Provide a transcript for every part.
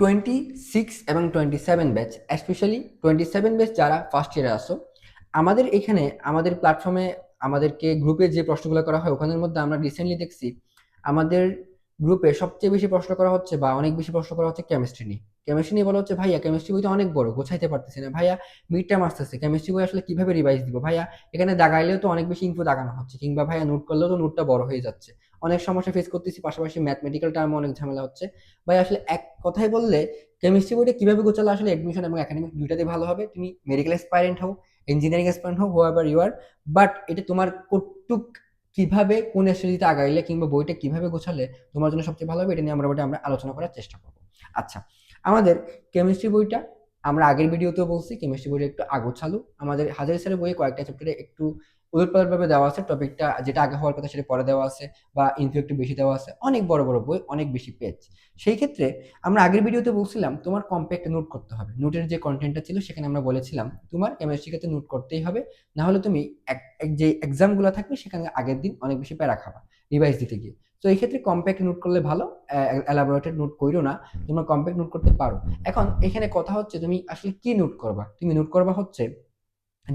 Twenty six এবং twenty seven batch specially twenty seven batch যারা first ইয়ারে আসো আমাদের এখানে, আমাদের প্ল্যাটফর্মে আমাদেরকে গ্রুপে যে প্রশ্নগুলো করা হয়, ওখানের মধ্যে আমরা রিসেন্টলি দেখছি, আমাদের গ্রুপে সবচেয়ে বেশি প্রশ্ন করা হচ্ছে বা অনেক বেশি প্রশ্ন করা হচ্ছে কেমিস্ট্রি নিয়ে। কেমিস্ট্রি নিয়ে বলা হচ্ছে, ভাইয়া কেমিস্ট্রি বইটা অনেক বড়, গোছাইতে পারতেছি না। ভাইয়া মিড টাইম আসতেছে কেমিস্ট্রি বই আসলে কীভাবে রিভাইজ দিব? ভাইয়া, এখানে দাগাইলেও তো অনেক বেশি ইনফো দাগানো হচ্ছে, কিংবা ভাইয়া নোট করলেও তো নোটটা বড় হয়ে যাচ্ছে। অনেক সমস্যা ফেস করতেছি, পাশাপাশি ম্যাথমেটিক্যাল টার্মে অনেক ঝামেলা হচ্ছে। ভাই, আসলে এক কথায় বললে কেমিস্ট্রি বইটা কীভাবে গোছালে? আসলে এডমিশন এবং একাডেমিক দুইটাতে ভালো হবে। তুমি মেডিকেল অ্যাসপাইরেন্ট হও ইঞ্জিনিয়ারিং অ্যাসপাইরেন্ট হও হোয়ার ইউ আর বাট এটা তোমার কটুক কীভাবে, কোন স্ট্র্যাটেজিতে আগাইলে কিংবা বইটা কীভাবে গোছালে তোমার জন্য সবচেয়ে ভালো হবে, এটা নিয়ে আমরা বইটা আমরা আলোচনা করার চেষ্টা করব। আচ্ছা আমাদের কেমিস্ট্রি বইটা, আমরা আগের ভিডিওতেও বলছি কেমিস্ট্রি বইটা একটু আগোছালু। আমাদের হাজারি স্যারের বইয়ে কয়েকটা চ্যাপ্টারে একটু উলটপালটভাবে দেওয়া আছে টপিকটা যেটা আগে হওয়ার কথা সেটা পরে দেওয়া আছে বা ইনফু একটু বেশি দেওয়া আছে, অনেক বড় বড় বই, অনেক বেশি পেজ সেই ক্ষেত্রে আমরা আগের ভিডিওতে বলছিলাম তোমার কম্প্যাক্ট নোট করতে হবে। নোটের যে কন্টেন্টটা ছিল সেখানে আমরা বলেছিলাম তোমার কেমিস্ট্রি ক্ষেত্রে নোট করতেই হবে না হলে তুমি যে এক্সামগুলো থাকবে সেখানে আগের দিন অনেক বেশি প্যারা খাবা রিভাইজ দিতে গিয়ে। তো এই ক্ষেত্রে কম্প্যাক্ট নোট করলে ভালো এলাবোরেটেড নোট করো না, তোমরা কম্প্যাক্ট নোট করতে পারো। এখন এখানে কথা হচ্ছে তুমি আসলে কি নোট করবা? তুমি নোট করবা হচ্ছে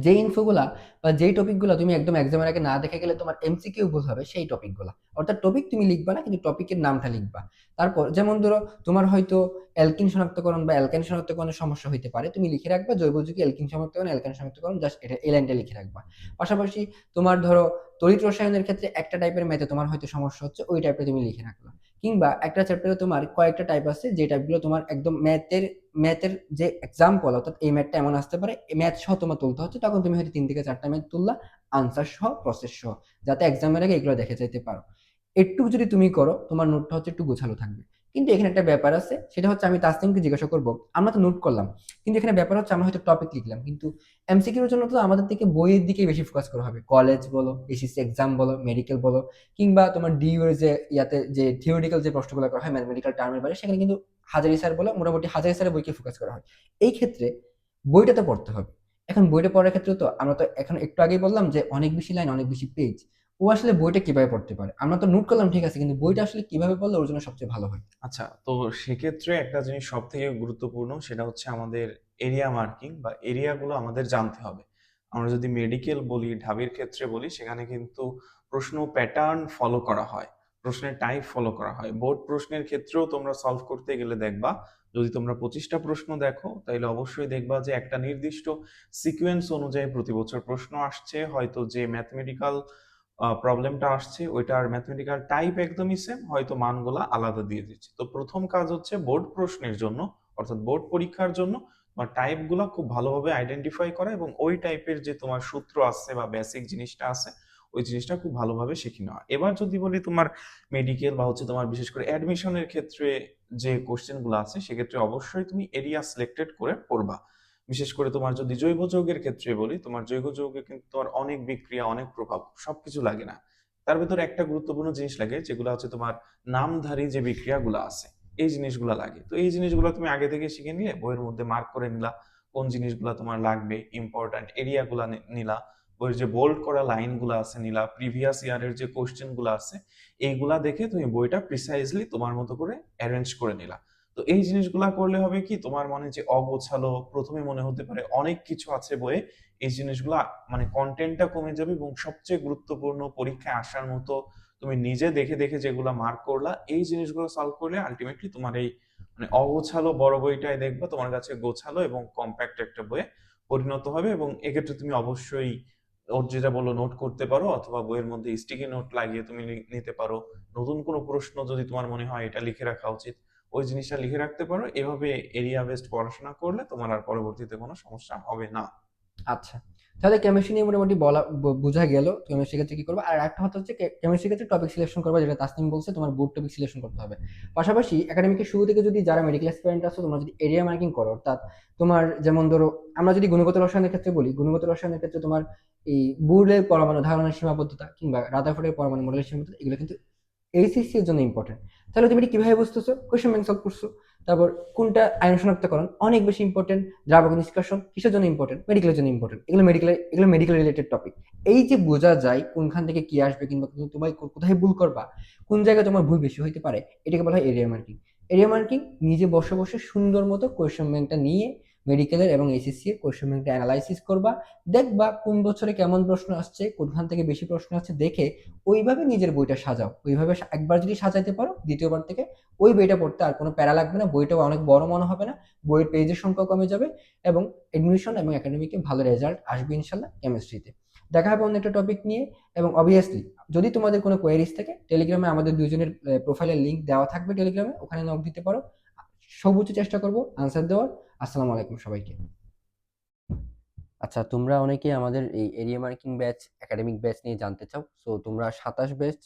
যে ইনফোগুলা বা যেই টপিকগুলো তুমি একদম এক্সামের আগে না দেখে গেলে তোমার এমসিকিউ ভুল হবে, সেই টপিকগুলো অর্থাৎ টপিক তুমি লিখবা না, কিন্তু টপিকের নামটা লিখবা। তারপর যেমন ধরো, তোমার হয়তো অ্যালকিন শনাক্তকরণ বা অ্যালকাইন শনাক্তকরণের সমস্যা হইতে পারে, তুমি লিখে রাখবা জৈব যুগে অ্যালকিন শনাক্তকরণ অ্যালকাইন শনাক্তকরণ জাস্ট এটা এই লাইনটা লিখে রাখবা। পাশাপাশি তোমার ধরো, তড়িৎ রসায়নের ক্ষেত্রে একটা টাইপের ম্যাথে তোমার হয়তো সমস্যা হচ্ছে, ওই টাইপটা তুমি লিখে রাখলা। কিংবা একটা চ্যাপ্টারে তোমার কয়েকটা টাইপ আছে যে টাইপগুলো তোমার একদম ম্যাথের ম্যাথের যে এক্সাম্পল অর্থাৎ এই ম্যাথটা এমন আসতে পারে ম্যাথ সহ তোমার তুলতে হচ্ছে, তখন তুমি হয়তো তিন থেকে চারটা ম্যাথ তুললা আনসার সহ প্রসেস সহ, যাতে এক্সামের আগে এগুলো দেখে যেতে পারো। একটু যদি তুমি করো, তোমার নোটটা হচ্ছে একটু গোছালো থাকবে। কিন্তু এখানে একটা ব্যাপার আছে, সেটা হচ্ছে আমি তাসলিমকে জিজ্ঞাসা করব, আমরা তো নোট করলাম, কিন্তু এখানে ব্যাপার হচ্ছে আমরা হয়তো টপিক লিখলাম, কিন্তু এমসিকিউর জন্য তো আমাদের থেকে বইয়ের দিকে বেশি ফোকাস করা হবে। কলেজ বলো এসএসসি এক্সাম বলো মেডিকেল বলো, কিংবা তোমার ডিউ এর যে ইয়াতে যে থিওরিটিক্যাল যে প্রশ্নগুলো করা হয় ম্যাথমেটিক্যাল টার্মের বাইরে, সেখানে কিন্তু হাজারি স্যার বলো মোটামুটি হাজারি স্যারের বইকে ফোকাস করা হয়। এই ক্ষেত্রে বইটাতে পড়তে হবে। এখন বইটা পড়ার ক্ষেত্রে তো আমরা তো এখন একটু আগেই বললাম যে অনেক বেশি লাইন, অনেক বেশি পেজ ও আসলে বইটা কীভাবে পড়তে পারে? আমরা তো নোট করলাম, ঠিক আছে, কিন্তু বইটা আসলে কীভাবে পড়লে ওর জন্য সবচেয়ে ভালো হয়? আচ্ছা তো সেক্ষেত্রে একটা জিনিস সব থেকে গুরুত্বপূর্ণ, সেটা হচ্ছে আমাদের এরিয়া মার্কিং বা এরিয়াগুলো আমাদের জানতে হবে। আমরা যদি মেডিকেল বলি, ঢাবির ক্ষেত্রে বলি, সেখানে কিন্তু প্রশ্ন প্যাটার্ন ফলো করা হয়। প্রশ্নের টাইপ ফলো করা হয়। বোর্ড প্রশ্নের ক্ষেত্রেও তোমরা সলভ করতে গেলে দেখবা, যদি তোমরা পঁচিশটা প্রশ্ন দেখো তাহলে অবশ্যই দেখবা যে একটা নির্দিষ্ট সিকোয়েন্স অনুযায়ী প্রতি বছর প্রশ্ন আসছে, হয়তো যে ম্যাথমেটিক্যাল প্রবলেমটা আসছে, ওইটার ম্যাথমেটিক্যাল টাইপ একদমই সেম হয়তো মানগুলা আলাদা দিয়ে দিচ্ছে। তো প্রথম কাজ হচ্ছে বোর্ড প্রশ্নের জন্য, অর্থাৎ বোর্ড পরীক্ষার জন্য, তোমার টাইপগুলো খুব ভালোভাবে আইডেন্টিফাই করা এবং ওই টাইপের যে তোমার সূত্র আছে বা বেসিক জিনিসটা আছে ওই জিনিসটা খুব ভালোভাবে শিখে নেওয়া। এবার যদি বলি তোমার মেডিকেল বা হচ্ছে তোমার বিশেষ করে অ্যাডমিশনের ক্ষেত্রে যে কোশ্চেনগুলো আছে, সেক্ষেত্রে অবশ্যই তুমি এরিয়া সিলেক্টেড করে পড়বা। বিশেষ করে তোমার যদি জৈব যৌগের ক্ষেত্রে বলি, তোমার জৈব যৌগে কিন্তু তোমার অনেক বিক্রিয়া, অনেক প্রভাব, সবকিছু লাগে না। তার ভিতরে একটা গুরুত্বপূর্ণ জিনিস লাগে, যেগুলো হচ্ছে তোমার নামধারী যে বিক্রিয়াগুলো আছে, এই জিনিসগুলো লাগে। তো এই জিনিসগুলো তুমি আগে থেকে শিখে নিলে বইয়ের মধ্যে মার্ক করে নিলা, কোন জিনিসগুলো তোমার লাগবে ইম্পর্ট্যান্ট এরিয়াগুলো নিলা। বইয়ের যে বোল্ড করা লাইনগুলো আছে নিলা প্রিভিয়াস ইয়ারের যে কোশ্চেনগুলো আছে, এইগুলা দেখে তুমি বইটা প্রিসাইজলি তোমার মতো করে অ্যারেঞ্জ করে নিলা। তো এই জিনিসগুলা করলে হবে কি, তোমার মনে যে অগোছালো, প্রথমে মনে হতে পারে অনেক কিছু আছে বইয়ে, এই জিনিসগুলা মানে কন্টেন্টটা কমে যাবে এবং সবচেয়ে গুরুত্বপূর্ণ পরীক্ষায় আসার মতো তুমি নিজে দেখে দেখে যেগুলো মার্ক করলা, এই জিনিসগুলো সলভ করলে আলটিমেটলি তোমার এই মানে অগোছালো বড় বইটাই দেখবে তোমার কাছে গোছালো এবং কম্প্যাক্ট একটা বইয়ে পরিণত হবে এবং এক্ষেত্রে তুমি অবশ্যই ওর যেটা বলল নোট করতে পারো অথবা বইয়ের মধ্যে স্টিকি নোট লাগিয়ে তুমি নিতে পারো। নতুন কোনো প্রশ্ন যদি তোমার মনে হয় এটা লিখে রাখা উচিত। ওই জিনিসটা লিখে রাখতে পারো। এভাবে এরিয়া বেসড পড়াশোনা করলে তোমার আর পরবর্তীতে কোনো সমস্যা হবে না। আচ্ছা। তাহলে কেমিস্ট্রি নিয়ে মোটামুটি বলা বোঝা গেল। কেমিস্ট্রি ক্ষেত্রে কি করবে? আর একটা কথা হচ্ছে কেমিস্ট্রি ক্ষেত্রে টপিক সিলেকশন করবে, যেটা তাসনিম বলছে, তোমার বোর্ড টপিক সিলেকশন করতে হবে। পাশাপাশি একাডেমিকের শুরু থেকে যদি যারা মেডিকেল স্টুডেন্ট আছো, তোমরা যদি এরিয়া মার্কিং করো, অর্থাৎ তোমার যেমন ধরো, আমরা যদি গুণগত রসায়নের ক্ষেত্রে বলি, গুণগত রসায়নের ক্ষেত্রে তোমার এই বুর্লের পরমাণু ধারণার সীমাবদ্ধতা কিংবা রাদারফোর্ডের পরমাণু মডেলের সীমাবদ্ধতা, এগুলো কিন্তু এইচএসসি এর জন্য ইম্পর্টেন্ট তাহলে তুমি এটা কীভাবে বুঝতেছো? কোয়েশ্চেন ব্যাংক সলভ করছ। তারপর কোনটা আইন শনাক্তকরণ? অনেক বেশি ইম্পর্টেন্ট দ্রাবক নিষ্কাশন কিসের জন্য ইম্পর্টেন্ট মেডিকেলের জন্য ইম্পর্টেন্ট এগুলো মেডিকেল এগুলো মেডিকেল রিলেটেড টপিক এই যে বোঝা যায় কোনখান থেকে কি আসবে কিংবা তুমি তোমায় কোথায় ভুল করবা, কোন জায়গায় তোমার ভুল বেশি হইতে পারে, এটাকে বলা হয় এরিয়া মার্কিং এরিয়া মার্কিং নিজে বসে বসে সুন্দর মতো কোয়েশ্চেন ব্যাংকটা নিয়ে মেডিকেলের এবং এসএসসি এর কোয়েশ্চেন ব্যাংকটা অ্যানালাইসিস করবা, দেখবা কোন বছরে কেমন প্রশ্ন আসছে, কোনখান থেকে বেশি প্রশ্ন আসছে, দেখে ওইভাবে নিজের বইটা সাজাও। ওইভাবে একবার যদি সাজাইতে পারো, দ্বিতীয়বার থেকে ওই বইটা পড়তে আর কোনো প্যারা লাগবে না বইটাও অনেক বড় মনে হবে না, বইয়ের পেজের সংখ্যা কমে যাবে এবং এডমিশন এবং একাডেমিকে ভালো রেজাল্ট আসবে ইনশাল্লাহ কেমিস্ট্রিতে দেখা হবে অন্য একটা টপিক নিয়ে এবং অবভিয়াসলি যদি তোমাদের কোনো কোয়ারিজ থাকে টেলিগ্রামে আমাদের দুজনের প্রোফাইলের লিংক দেওয়া থাকবে টেলিগ্রামে ওখানে নক দিতে পারো। সর্বোচ্চ চেষ্টা করব আনসার দেওয়ার। আসসালামু আলাইকুম সবাইকে। আচ্ছা তোমরা অনেকে আমাদের এই area marking batch academic batch নিয়ে জানতে চাও। সো তোমরা সাতাশ ব্যাচ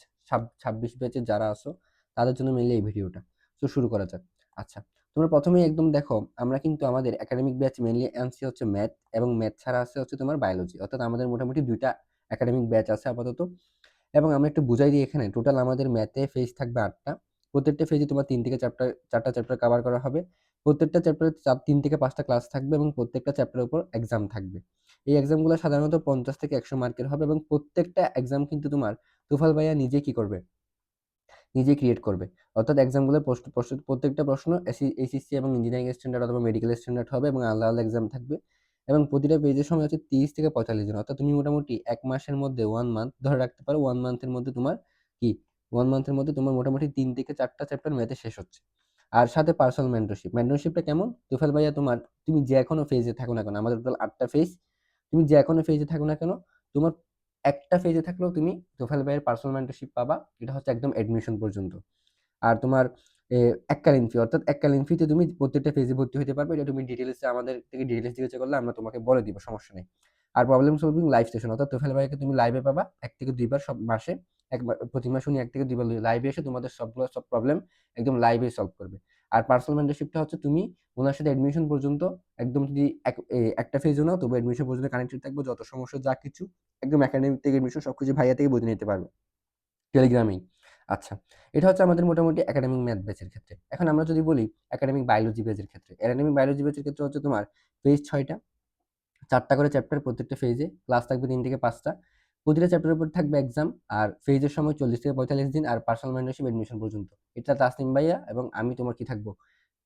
ছাব্বিশ ব্যাচে যারা আসো তাদের জন্য মিলে এই ভিডিওটা। তো শুরু করা যাক। আচ্ছা তোমরা প্রথমেই একদম দেখো, আমরা কিন্তু আমাদের একাডেমিক ব্যাচ মেনলি আনছি হচ্ছে ম্যাথ এবং ম্যাথ ছাড়া আছে হচ্ছে তোমার বায়োলজি অর্থাৎ আমাদের মোটামুটি দুইটা একাডেমিক ব্যাচ আছে আপাতত। এবং আমরা একটু বুঝাই দিই এখানে টোটাল আমাদের ম্যাথে ফেজ থাকবে আটটা। প্রত্যেকটা ফেজে তোমার তিন থেকে চারটা চারটা চ্যাপ্টার কভার করা হবে। প্রত্যেকটা চ্যাপ্টারে তিন থেকে পাঁচটা ক্লাস থাকবে এবং প্রত্যেকটা চ্যাপ্টারের উপর এক্সাম থাকবে। এই এক্সামগুলো সাধারণত পঞ্চাশ থেকে একশো মার্কের হবে এবং প্রত্যেকটা এক্সাম কিন্তু তোমার তুফাল ভাইয়া নিজে কি করবে? নিজে ক্রিয়েট করবে। অর্থাৎ এক্সামগুলোর প্রশ্ন প্রত্যেকটা প্রশ্ন এসিসি এবং ইঞ্জিনিয়ারিং স্ট্যান্ডার্ড অথবা মেডিকেল স্ট্যান্ডার্ড হবে এবং আলাদা আলাদা এক্সাম থাকবে। এবং প্রতিটা পেজের সময় হচ্ছে তিরিশ থেকে পঁয়তাল্লিশ দিন অর্থাৎ তুমি মোটামুটি এক মাসের মধ্যে ওয়ান মান্থ ধরে রাখতে পারো। ওয়ান মান্থের মধ্যে তোমার কি ওয়ান মান্থের মধ্যে তোমার মোটামুটি তিন থেকে চারটা চ্যাপ্টার ম্যাথে শেষ হচ্ছে। আর সাথে পার্সোনাল মেন্টরশিপ মেন্টরশিপটা কেমন? তুফাল ভাইয়া, তোমার তুমি যে কোনো ফেজে থাকো না কেন? আমাদের টোটাল আটটা ফেজ তুমি যে কোনো ফেজে থাকো না কেন? তোমার একটা ফেজে থাকলেও তুমি তোফাল ভাইয়ের পার্সোনাল মেন্টরশিপ পাবা। এটা হচ্ছে একদম অ্যাডমিশন পর্যন্ত। আর তোমার এককালীন ফি অর্থাৎ এককালীন ফিতে তুমি প্রত্যেকটা ফেজে ভর্তি হতে পারবে। এটা তুমি ডিটেলসে আমাদের থেকে ডিটেলস জিজ্ঞাসা করলে আমরা তোমাকে বলে দিব, সমস্যা নেই। আর প্রবলেম সলভিং লাইভ সেশন অর্থাৎ তোফাল ভাইকে তুমি লাইভে পাবা। এক থেকে দুইবার সব মাসে। এক প্রতি মাসে উনি এক থেকে দুইবার লাইভে এসে তোমাদের সবগুলো সব প্রবলেম একদম লাইভে সলভ করবে। আর পার্সোনাল মেন্টরশিপটা হচ্ছে তুমি ওনার সাথে অ্যাডমিশন পর্যন্ত একদম যদি এক- একটা ফেজও নাও, তবু এডমিশন পর্যন্ত কানেক্টেড থাকবে, যত সমস্যা যা কিছু, একদম একাডেমিক থেকে এডমিশন সবকিছু ভাইয়া থেকে বুঝে নিতে পারবে। টেলিগ্রামেই আচ্ছা এটা হচ্ছে আমাদের মোটামুটি একাডেমিক ম্যাথ ব্যাচের ক্ষেত্রে। এখন আমরা যদি বলি একাডেমিক বায়োলজি ব্যাচের ক্ষেত্রে একাডেমিক বায়োলজি ব্যাচের ক্ষেত্রে হচ্ছে তোমার ফেজ ছয়টা, চারটা করে চ্যাপ্টার প্রত্যেকটা ফেজে ক্লাস থাকবে তিন থেকে পাঁচটা। প্রতিটা চ্যাপ্টারের উপর থাকবে এক্সাম আর ফেজের সময় চল্লিশ থেকে পঁয়তাল্লিশ দিন, আর পার্সোনাল মেন্টরশিপ এডমিশন পর্যন্ত। এটা তাসনিম ভাইয়া এবং আমি তোমার কি থাকব?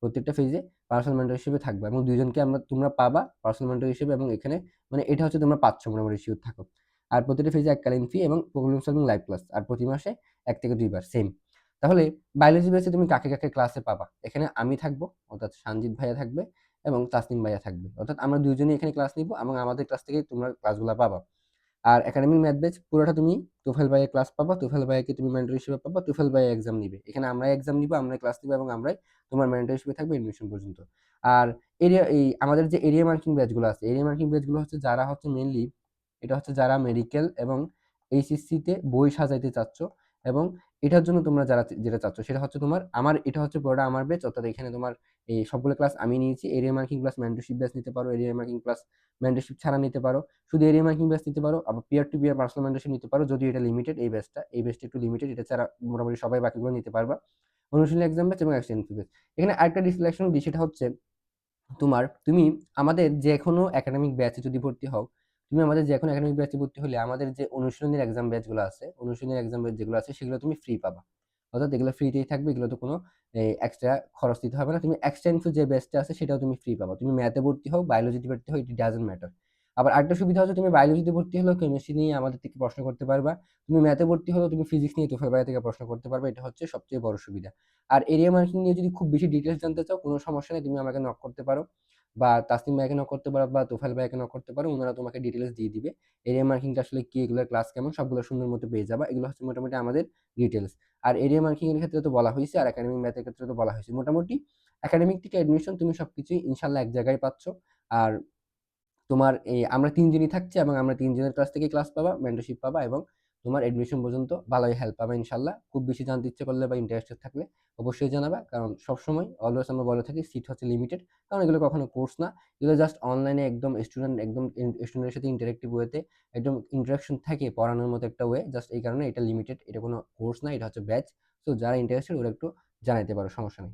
প্রত্যেকটা ফেজে পার্সোনাল মেন্টর হিসেবে থাকবে এবং দুইজনকে আমরা, তোমরা পাবা পার্সোনাল মেন্টর হিসেবে এবং এখানে মানে এটা হচ্ছে তোমরা পাচ্ছ মোটামুটি শিওর থাকো। আর প্রতিটা ফেজে এককালীন ফি এবং প্রবলেম সলভিং লাইভ ক্লাস আর প্রতি মাসে এক থেকে দুইবার সেম তাহলে বায়োলজি বেসে তুমি কাকে কাকে ক্লাসে পাবা? এখানে আমি থাকব, অর্থাৎ সঞ্জিত ভাইয়া থাকবে এবং তাসনিম ভাইয়া থাকবে। অর্থাৎ আমরা দুইজনই এখানে ক্লাস নিব এবং আমাদের ক্লাস থেকে তোমরা ক্লাসগুলো পাবা। আর একাডেমিক ম্যাথ ব্যাচ পুরোটা তুমি তুফেল ভাইয়ের ক্লাস পাবা। তুফেল ভাইয়াকে তুমি ম্যান্ডেটরি হিসেবে পাবা। তুফেল ভাইয়া এক্সাম নিবে। এখানে আমরা এক্সাম নিব আমরা ক্লাস নিব এবং আমরাই তোমার ম্যান্ডেটরি হিসেবে থাকবে এডমিশন পর্যন্ত। আর এরিয়া এই আমাদের যে এরিয়া মার্কিং ব্যাচগুলো আছে এরিয়া মার্কিং ব্যাচগুলো হচ্ছে যারা হচ্ছে মেনলি এটা হচ্ছে যারা মেডিকেল এবং এইচএসসিতে বই সাজাইতে চাচ্ছ এবং এটার জন্য তোমরা যারা যেটা চাচ্ছ, সেটা হচ্ছে তোমার আমার, এটা হচ্ছে পুরোটা আমার ব্যাচ অর্থাৎ এখানে তোমার এই সবগুলো ক্লাস আমি নিয়েছি। Area marking plus mentorship batch নিতে পারো এরিয়া মার্কিং প্লাস মেন্টরশিপ ছাড়া নিতে পারো। শুধু এরিয়া মার্কিং ব্যাচ নিতে পারো, আবার peer to peer personal mentorship নিতে পারো যদি এটা লিমিটেড এই ব্যাচটা এই ব্যাচটা একটু লিমিটেড এটা ছাড়া মোটামুটি সবাই বাকিগুলো নিতে পারবা। অনুশীলনী এক্সাম ব্যাচ এবং এক্সটেন্ড ব্যাচ এখানে আরেকটা ডিসলেকশন সেটা হচ্ছে তোমার, তুমি আমাদের যে কোনো একাডেমিক ব্যাচে যদি ভর্তি হও তুমি আমাদের যে কোনো একাডেমিক ব্যাচে ভর্তি হলে আমাদের যে অনুশীলনের এক্সাম ব্যাচগুলো আছে, অনুশীলনের এক্সাম ব্যাচ যেগুলো আছে সেগুলো তুমি ফ্রি পাবা। অর্থাৎ এগুলো ফ্রিতেই থাকবে, এগুলো তো কোনো এক্সট্রা খরচ দিতে হবে না। তুমি এক্সট্রা যে ব্যাচটা আছে সেটাও তুমি ফ্রি পাবা। তুমি ম্যাথে ভর্তি হও বায়োলজিতে ভর্তি হও ইট ডাজেন্ট ম্যাটার আবার আরেকটা সুবিধা হচ্ছে তুমি বায়োলজিতে ভর্তি হলেও কেমিস্ট্রি নিয়ে আমাদের থেকে প্রশ্ন করতে পারবা। তুমি ম্যাথে ভর্তি হলেও তুমি ফিজিক্স নিয়ে তোফের বাইরে থেকে প্রশ্ন করতে পারবে, এটা হচ্ছে সবচেয়ে বড় সুবিধা। আর এরিয়া মার্কিং নিয়ে যদি খুব বেশি ডিটেলস জানতে চাও, কোনো সমস্যা নেই, তুমি আমাকে নক করতে পারো। বা তাসনিম ভাইকে নক করতে পারো বা তোফাল ভাইকে নক করতে পারো ওনারা তোমাকে ডিটেলস দিয়ে দিবে। এরিয়া মার্কিংটা আসলে কি, এগুলোর ক্লাস কেমন, সবগুলো সুন্দর মতো পেয়ে যাবা। এগুলো হচ্ছে মোটামুটি আমাদের ডিটেলস আর এরিয়া মার্কিং এর ক্ষেত্রে তো বলা হয়েছে, আর একাডেমিক ম্যাথের ক্ষেত্রে তো বলা হয়েছে। মোটামুটি একাডেমিক থেকে অ্যাডমিশন তুমি সবকিছুই ইনশাল্লাহ এক জায়গায় পাচ্ছ। আর তোমার এই আমরা তিনজনই থাকছি এবং আমরা তিনজনের কাছ থেকে ক্লাস পাবা মেন্টরশিপ পাবা এবং তোমার এডমিশন পর্যন্ত ভালোই হেল্প পাবে ইনশাল্লাহ। খুব বেশি জানতে ইচ্ছে করলে বা ইন্টারেস্টেড থাকলে অবশ্যই জানাবা। কারণ সবসময় অলওয়েজ আমরা বলে থাকি সিট হচ্ছে লিমিটেড কারণ এগুলো কখনো কোর্স না। এগুলো জাস্ট অনলাইনে একদম স্টুডেন্ট একদম স্টুডেন্টের সাথে ইন্টারেক্টিভ ওয়েতে একদম ইন্টারাকশন থাকে পড়ানোর মতো একটা ওয়ে জাস্ট এই কারণে এটা লিমিটেড এটা কোনো কোর্স না, এটা হচ্ছে ব্যাচ তো যারা ইন্টারেস্টেড ওরা একটু জানাইতে পারো, সমস্যা নেই।